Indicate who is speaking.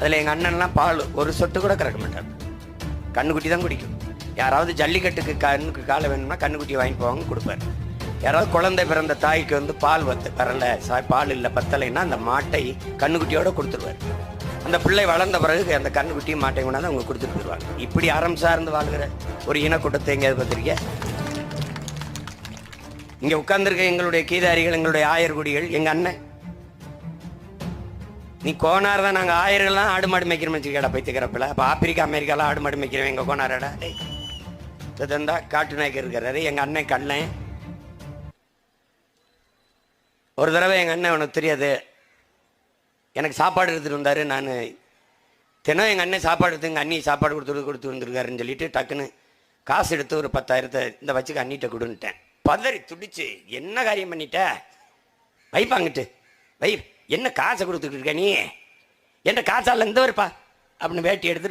Speaker 1: அதில் எங்கள் அண்ணன்லாம் பால் ஒரு சொட்டு கூட கறக்க மாட்டார். கண்ணுக்குட்டி தான் குடிக்கும். யாராவது ஜல்லிக்கட்டுக்கு கண்ணுக்கு காலை வேணும்னா கண்ணுக்குட்டி வாங்கி போவாங்க கொடுப்பாரு. யாராவது குழந்தை பிறந்த தாய்க்கு வந்து பால் வத்து வரல சா- பால் இல்லை பத்தலைன்னா அந்த மாட்டை கண்ணுக்குட்டியோட கொடுத்துருவார். அந்த பிள்ளை வளர்ந்த பிறகு அந்த கண்ணுக்குட்டியும் மாட்டை கொண்டாந்து அவங்க கொடுத்துட்டு போயிடுவாங்க. இப்படி அறம் சார்ந்து வாழ்கிற ஒரு இனக்கூட்டத்தை எங்கேயாவது பார்த்துருக்கிய? இங்கே உட்கார்ந்துருக்க எங்களுடைய கீதாரிகள் எங்களுடைய ஆயர்குடிகள் எங்கள் அண்ணன் நீ கோனார் தான் நாங்கள் ஆயிரம்லாம் ஆடு மாடு மேய்க்கிறோம் வச்சுக்கடா பைத்துக்கிறப்பில் அப்போ ஆப்பிரிக்கா அமெரிக்காலாம் ஆடு மாடு மேய்க்கிறோம் எங்கள் கோனாரடா? டேய் தந்தா காட்டு நாய்க்கு இருக்கிறாரு எங்கள் அண்ணன் கண்ணன் ஒரு தடவை எங்கள் அண்ணன் உனக்கு தெரியாது. எனக்கு சாப்பாடு எடுத்துகிட்டு வந்தார். நான் தினம் எங்கள் அண்ணன் சாப்பாடு எடுத்து எங்கள் அண்ணி சாப்பாடு கொடுத்து கொடுத்து வந்துருக்காருன்னு சொல்லிட்டு டக்குன்னு காசு எடுத்து ஒரு பத்தாயிரத்தை இந்த வச்சுக்க அண்ணிட்ட கொடுன்ட்டேன் பதறி துடிச்சு என்ன காரியம் பண்ணிட்ட? வைப்பாங்கிட்டு வை. என்ன காசை கொடுத்துட்டு இருக்க நீ? என்ன காசால இந்த வருப்பா அப்படின்னு வேட்டி எடுத்துட்டு